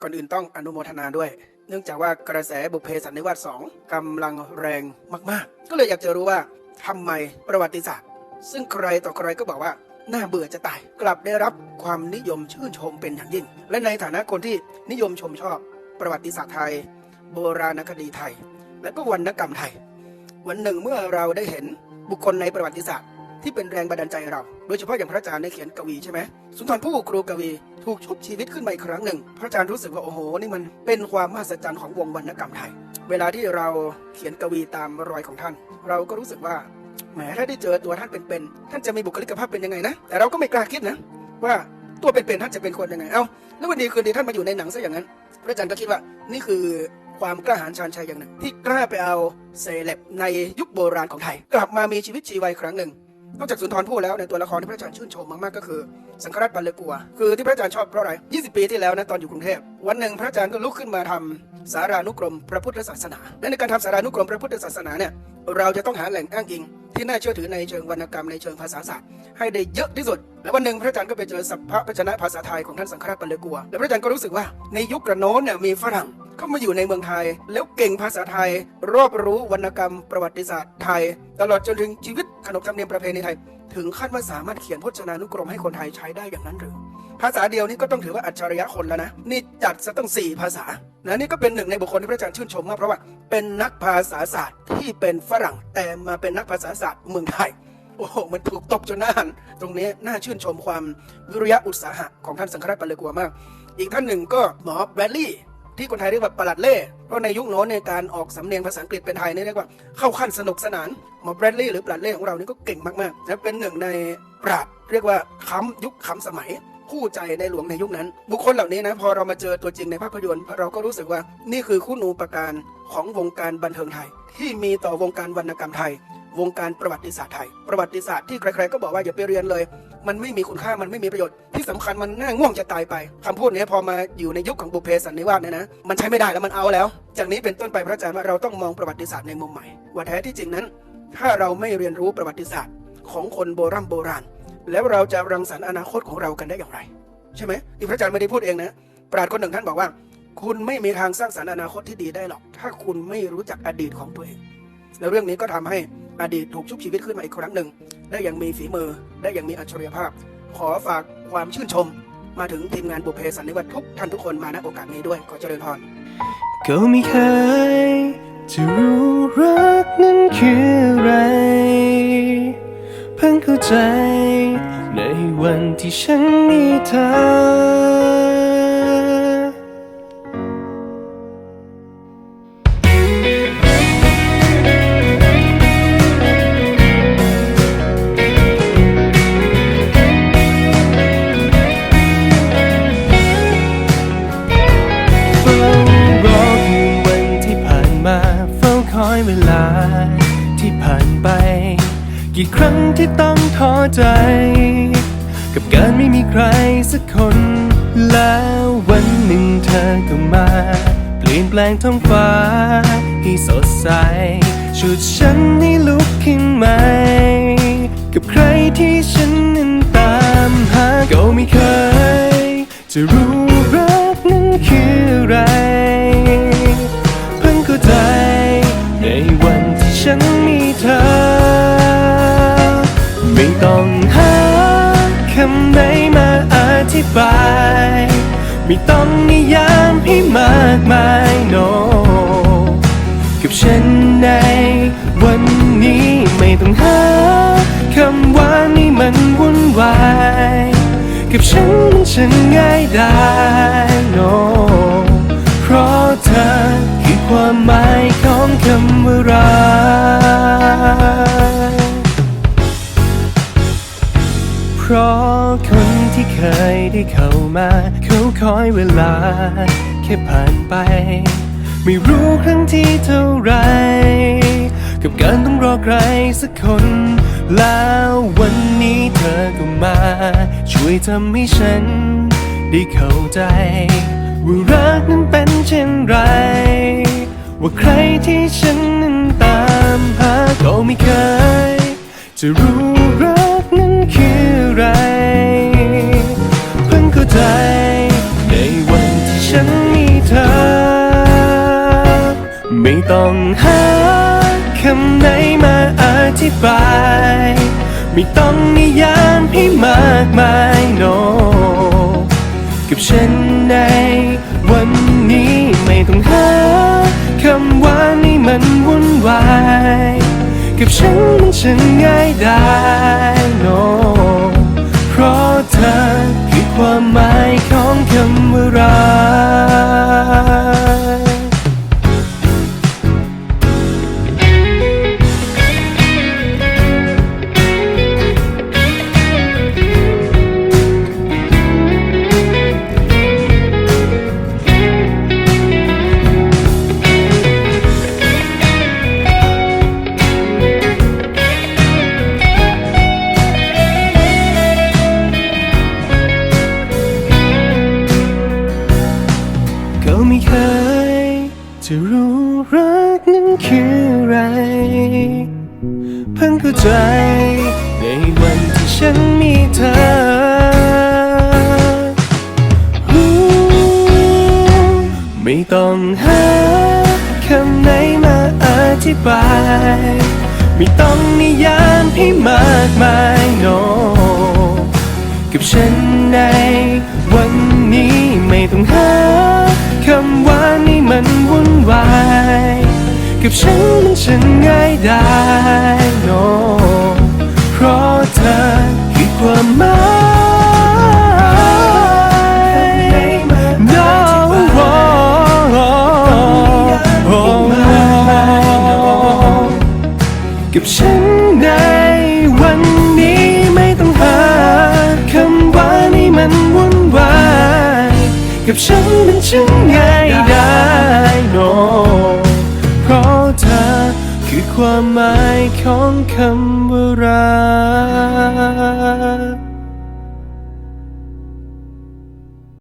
ก่อนอื่นต้องอนุโมทนาด้วย เนื่องจากว่ากระแสบุพเพสันนิวาสสองกำลังแรงมากๆ ก็เลยอยากจะรู้ว่าทำไมประวัติศาสตร์ ซึ่งใครต่อใครก็บอกว่าน่าเบื่อจะตาย กลับได้รับความนิยมชื่นชมเป็นอย่างยิ่ง และในฐานะคนที่นิยมชมชอบประวัติศาสตร์ไทย โบราณคดีไทย และก็วรรณกรรมไทย วันหนึ่งเมื่อเราได้เห็นบุคคลในประวัติศาสตร์ ที่เป็นแรงบันดาลใจเรา โดยเฉพาะอย่างพระอาจารย์ได้เขียนกวีใช่ไหมสุนทรภู่ครูกวีถูกชุบชีวิตขึ้นมาอีกครั้งหนึ่ง พระอาจารย์รู้สึกว่าโอ้โหนี่มันเป็นความมหัศจรรย์ของวงวรรณกรรมไทย เวลาที่เราเขียนกวีตามรอยของท่าน เราก็รู้สึกว่าแหมถ้าได้เจอตัวท่านเป็นๆท่านจะมีบุคลิกภาพเป็นยังไงนะ แต่เราก็ไม่กล้าคิดนะว่าตัวเป็นๆท่านจะเป็นคนยังไง เอ้า แล้ววันดีคืนดีท่านมาอยู่ในหนังซะอย่างนั้น พระอาจารย์ก็คิดว่านี่คือความกล้าหาญชาญชัยอย่างหนึ่งที่กล้าไปเอาเซเลบในยุคโบราณของไทย กลับมามีชีวิตชีวาอีกครั้งหนึ่ง นอกจากสุนทรภู่แล้วในตัวละครที่พระอาจารย์ชื่นชมมากๆก็คือ สังฆราชปัลเลกัว คือที่พระอาจารย์ชอบเพราะอะไร 20 ปีที่แล้วนะตอนอยู่กรุงเทพ วันหนึ่งพระอาจารย์ก็ลุกขึ้นมาทำสารานุกรมพระพุทธศาสนา และในการทำสารานุกรมพระพุทธศาสนาเนี่ยเราจะต้องหาแหล่งอ้างอิง ที่น่าเชื่อถือในเชิงวรรณกรรมในเชิงภาษาศาสตร์ให้ได้เยอะที่สุด และวันหนึ่งพระอาจารย์ก็ไปเจอสัพพะพชนะภาษาไทยของท่านสังฆราชปัลเลกัว และพระอาจารย์ก็รู้สึกว่าในยุคกระโน้นเนี่ยมีฝรั่ง เข้ามาอยู่ในเมืองไทย แล้วเก่งภาษาไทย รอบรู้วรรณกรรมประวัติศาสตร์ไทย ตลอดจนถึงชีวิตขนบธรรมเนียมประเพณีไทย ถึงขั้นว่าสามารถเขียนพจนานุกรมให้คนไทยใช้ได้อย่างนั้นหรือภาษาเดียวนี่ก็ต้องถือว่าอัจฉริยะคนแล้วนะ นี่จัดซะตั้งสี่ภาษานะนี่ก็เป็นหนึ่งในบุคคลที่พระอาจารย์ชื่นชมมากเพราะว่าเป็นนักภาษาศาสตร์ที่เป็นฝรั่งแต่มาเป็นนักภาษาศาสตร์เมืองไทยโอ้โห มันถูกตบจนหน้าหัน ตรงนี้น่าชื่นชมความวิริยะอุตสาหะของท่านสังฆราชปัลเลกัวมาก อีกท่านหนึ่งก็หมอแบรดลีย์ ที่คนไทยเรียกว่าประหลัดเล่เพราะในยุคโน้นในการออกสำเนียงภาษาอังกฤษเป็นไทยนี่เรียกว่าเข้าขั้นสนุกสนานหมอแบรดลีย์หรือประหลัดเล่ของเรานี่ก็เก่งมากๆและเป็นหนึ่งในปราดเรียกว่าค้ำยุคค้ำสมัยคู่ใจในหลวงในยุคนั้น บุคคลเหล่านี้นะพอเรามาเจอตัวจริงในภาพยนตร์เราก็รู้สึกว่านี่คือคู่นูประการของวงการบันเทิงไทย ที่มีต่อวงการวรรณกรรมไทย วงการประวัติศาสตร์ไทย ประวัติศาสตร์ที่ใครๆก็บอกว่าอย่าไปเรียนเลย มันไม่มีคุณค่ามันไม่มีประโยชน์ที่สำคัญมันน่าง่วงจะตายไปคำพูดนี้พอมาอยู่ในยุคของบุพเพสันนิวาสเนี่ยนะมันใช้ไม่ได้แล้วมันเอาแล้ว จากนี้เป็นต้นไปพระอาจารย์ว่าเราต้องมองประวัติศาสตร์ในมุมใหม่ว่าแท้ที่จริงนั้น ถ้าเราไม่เรียนรู้ประวัติศาสตร์ของคนโบราณโบราณ แล้วเราจะรังสรรค์อนาคตของเรากันได้อย่างไร ใช่ไหมที่พระอาจารย์ไม่ได้พูดเองนะปราชญ์คนหนึ่งท่านบอกว่า คุณไม่มีทางสร้างสรรค์อนาคตที่ดีได้หรอก ถ้าคุณไม่รู้จักอดีตของตัวเองแล้วเรื่องนี้ก็ทำให้ อดีตถูกชุบชีวิตขึ้นมาอีกครั้งหนึ่ง ได้อย่างมีฝีมือ ได้อย่างมีอัจฉริยภาพ ขอฝากความชื่นชม มาถึงทีมงานบุพเพสันนิวาสทุกท่านทุกคนมาณโอกาสนี้ด้วย ขอเจริญพรก็ไม่เคยจะรู้รักนั้นคืออะไร เพิ่งเข้าใจ ในวันที่ฉันมีเธอ ที่ต้องท้อใจ กับการไม่มีใครสักคน แล้ววันหนึ่งเธอก็มา เปลี่ยนแปลงท้องฟ้าให้สดใสชุดฉันให้ลุกขึ้นใหม่กับใครที่ฉันนั้นตามหาก็ไม่เคย จะรู้รักนั้นคืออะไรเพิ่งเข้าใจในวันที่ฉันมีเธอ ไม่ต้องหาคำไหนมาอธิบาย ไม่ต้องนิยามให้มากมาย no กับฉันในวันนี้ไม่ต้องหาคำว่านี่มันวุ่นวาย กับฉันมันช่างง่ายได้ no ลาแค่ผ่านไป ไม่รู้ครั้งที่เท่าไร กับการต้องรอใครสักคน แล้ววันนี้เธอก็มา ช่วยทำให้ฉัน ได้เข้าใจ ว่ารักนั้นเป็นเช่นไร ว่าใครที่ฉันนั้นตามหาก็ไม่เคย จะรู้รัก ต้องหาคำไหนมาอธิบาย ไม่ต้องนิยามให้มากมายโน กับฉันในวันนี้ไม่ต้องหาคำว่านี่มันวุ่นวาย กับฉันมันช่างง่ายได้โน พิ่งเข้าใจ ในวันที่ฉันมีเธอไม่ต้องหาคำไหนมาอธิบาย ไม่ต้องนิยามให้มากมายโน กับฉันในวันนี้ไม่ต้องหาคำว่านี่มันวุ่นวาย กับฉันมันช่างง่ายได้โน เพราะเธอคือความหมาย No oh, oh, กับฉันในวันนี้ไม่ต้องหาคำว่านี่มันวุ่นวาย กับฉันมันช่างง่าย ความหมายของคำว่ารัก